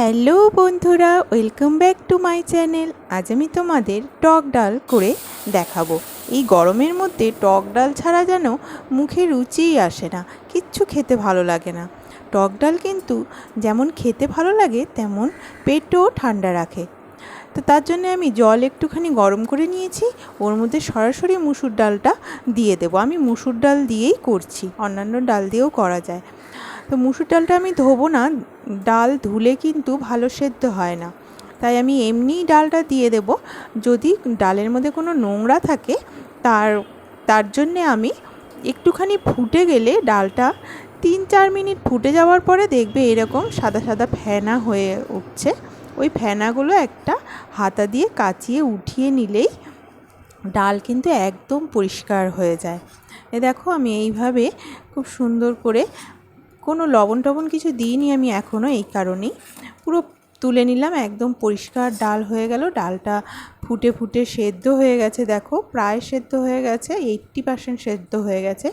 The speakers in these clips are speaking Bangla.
হ্যালো বন্ধুরা, welcome back to my channel. আজ আমি তোমাদের টক ডাল করে দেখাবো। এই গরমের মধ্যে টক ডাল ছাড়া যেন মুখে রুচিই আসে না, কিচ্ছু খেতে ভালো লাগে না। টক ডাল কিন্তু যেমন খেতে ভালো লাগে, তেমন পেটও ঠান্ডা রাখে। তো তার জন্য আমি জল একটুখানি গরম করে নিয়েছি, ওর মধ্যে সরাসরি মুসুর ডালটা দিয়ে দেবো। আমি মুসুর ডাল দিয়েই করছি, অন্যান্য ডাল দিয়েও করা যায়। তো মুসুর ডালটা আমি ধোবো না, ডাল ধুলে কিন্তু ভালো সেদ্ধ হয় না। তাই আমি এমনিই ডালটা দিয়ে দেব। যদি ডালের মধ্যে কোনো নোংরা থাকে, তার তার জন্যে আমি একটুখানি ফুটে গেলে ডালটা তিন চার মিনিট ফুটে যাওয়ার পরে দেখবে এরকম সাদা সাদা ফেনা হয়ে উঠছে। ওই ফেনাগুলো একটা হাতা দিয়ে কাচিয়ে উঠিয়ে নিলেই ডাল কিন্তু একদম পরিষ্কার হয়ে যায়। এ দেখো আমি এইভাবে খুব সুন্দর করে কোনো লবণ টবণ কিছু দিইনি আমি এখনও এই কারণেই। পুরো তুলে নিলাম, একদম পরিষ্কার ডাল হয়ে গেল। ডালটা ফুটে ফুটে সেদ্ধ হয়ে গেছে, দেখো, প্রায় সেদ্ধ হয়ে গেছে এইট্টি পার্সেন্ট সেদ্ধ হয়ে গেছে।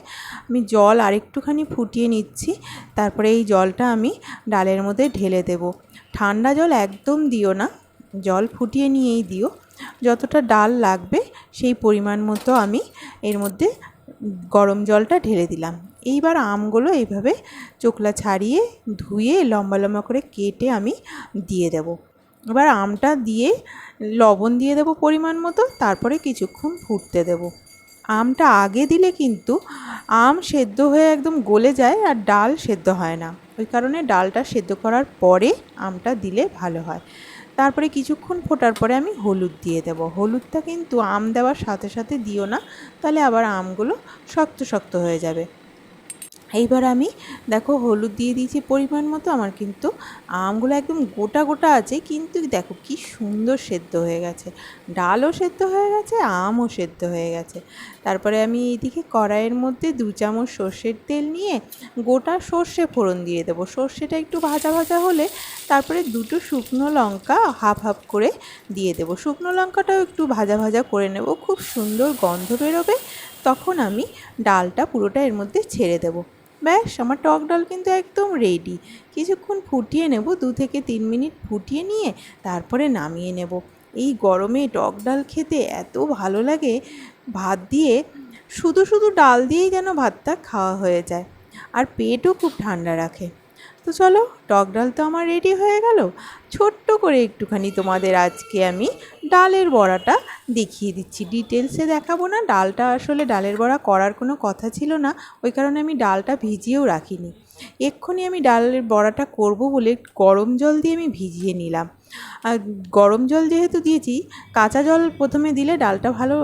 আমি জল আরেকটুখানি ফুটিয়ে নিচ্ছি, তারপরে এই জলটা আমি ডালের মধ্যে ঢেলে দেব। ঠান্ডা জল একদম দিও না, জল ফুটিয়ে নিয়েই দিও। যতটা ডাল লাগবে, সেই পরিমাণ মতো আমি এর মধ্যে গরম জলটা ঢেলে দিলাম। এইবার আমগুলো এইভাবে চোখলা ছাড়িয়ে ধুয়ে লম্বা লম্বা করে কেটে আমি দিয়ে দেব। এবার আমটা দিয়ে লবণ দিয়ে দেবো পরিমাণ মতো, তারপরে কিছুক্ষণ ফুটতে দেব। আমটা আগে দিলে কিন্তু আম সেদ্ধ হয়ে একদম গলে যায় আর ডাল সেদ্ধ হয় না। ওই কারণে ডালটা সেদ্ধ করার পরে আমটা দিলে ভালো হয়। তারপরে কিছুক্ষণ ফোটার পরে আমি হলুদ দিয়ে দেব। হলুদটা কিন্তু আম দেওয়ার সাথে সাথে দিও না, তাহলে আবার আমগুলো শক্ত শক্ত হয়ে যাবে। এইবার আমি দেখো হলুদ দিয়ে দিয়েছি পরিমাণ মতো, আমার কিন্তু আমগুলো একদম গোটা গোটা আছে, কিন্তু দেখো কি সুন্দর সেদ্ধ হয়ে গেছে। ডালও সেদ্ধ হয়ে গেছে, আমও সেদ্ধ হয়ে গেছে। তারপরে আমি এইদিকে কড়াইয়ের মধ্যে দু চামচ সর্ষের তেল নিয়ে গোটা সর্ষে ফোড়ন দিয়ে দেবো। সর্ষেটা একটু ভাজা ভাজা হলে তারপরে দুটো শুকনো লঙ্কা হাফ হাফ করে দিয়ে দেবো। শুকনো লঙ্কাটাও একটু ভাজা ভাজা করে নেব, খুব সুন্দর গন্ধ বেরোবে, তখন আমি ডালটা পুরোটা এর মধ্যে ছেড়ে দেবো। ব্যাস, আমার টক ডাল কিন্তু একদম রেডি কিছুক্ষণ ফুটিয়ে নেব, দু থেকে তিন মিনিট ফুটিয়ে নিয়ে তারপরে নামিয়ে নেব। এই গরমে টক ডাল খেতে এত ভালো লাগে, ভাত দিয়ে শুধু শুধু ডাল দিয়েই যেন ভাতটা খাওয়া হয়ে যায়। আর পেটও খুব ঠান্ডা রাখে। তো চলো, টক ডাল তো আমার রেডি হয়ে গেল। ছোট্ট করে একটুখানি তোমাদের আজকে আমি ডালের বড়াটা দেখিয়ে দিচ্ছি। ডিটেলসে দেখাবো না, ডালটা আসলে ডালের বড়া করার কোনো কথা ছিল না, ওই কারণে আমি ডালটা ভিজিয়েও রাখিনি। এক্ষুনি আমি ডালের বড়াটা করব বলে গরম জল দিয়ে আমি ভিজিয়ে নিলাম। আর গরম জল যেহেতু দিয়েছি, কাঁচা জল প্রথমে দিলে ডালটা ভালো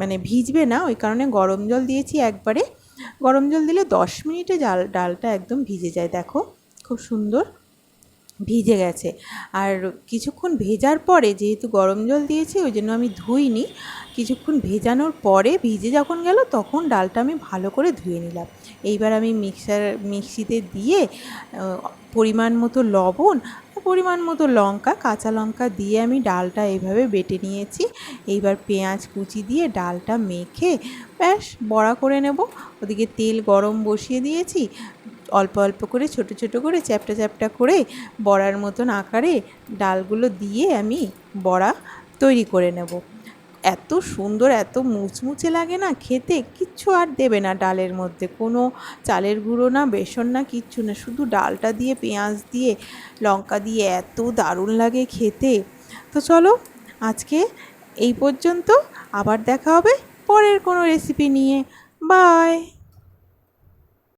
মানে ভিজবে না, ওই কারণে গরম জল দিয়েছি একবারে। গরম জল দিলে দশ মিনিটে জাল ডালটা একদম ভিজে যায় দেখো। খুব সুন্দর। ভিজে গেছে। আর কিছুক্ষণ ভেজার পরে যেহেতু গরম জল দিয়েছি, ওই জন্য আমি ধুইনি। কিছুক্ষণ ভেজানোর পরে ভিজে যখন গেল, তখন ডালটা আমি ভালো করে ধুয়ে নিলাম। এইবার আমি মিক্সার, মিক্সিতে দিয়ে পরিমাণ মতো লবণ, পরিমাণ মতো লঙ্কা, কাঁচা লঙ্কা দিয়ে আমি ডালটা এইভাবে বেটে নিয়েছি। এইবার পেঁয়াজ কুচি দিয়ে ডালটা মেখে ব্যাস বড়া করে নেব। ওদিকে তেল গরম বসিয়ে দিয়েছি। অল্প অল্প করে, ছোট ছোট করে, চ্যাপটা চ্যাপটা করে বড়ার মতন আকারে ডালগুলো দিয়ে আমি বড়া তৈরি করে নেব। এত সুন্দর, এত মুচমুচে লাগে না খেতে, কিচ্ছু আর দেবে না ডালের মধ্যে। কোনো চালের গুঁড়ো না, বেসন না, কিচ্ছু না। শুধু ডালটা দিয়ে, পেঁয়াজ দিয়ে, লঙ্কা দিয়ে এত দারুণ লাগে খেতে। তো চলো, আজকে এই পর্যন্ত আবার দেখা হবে পরের কোনো রেসিপি নিয়ে। বাই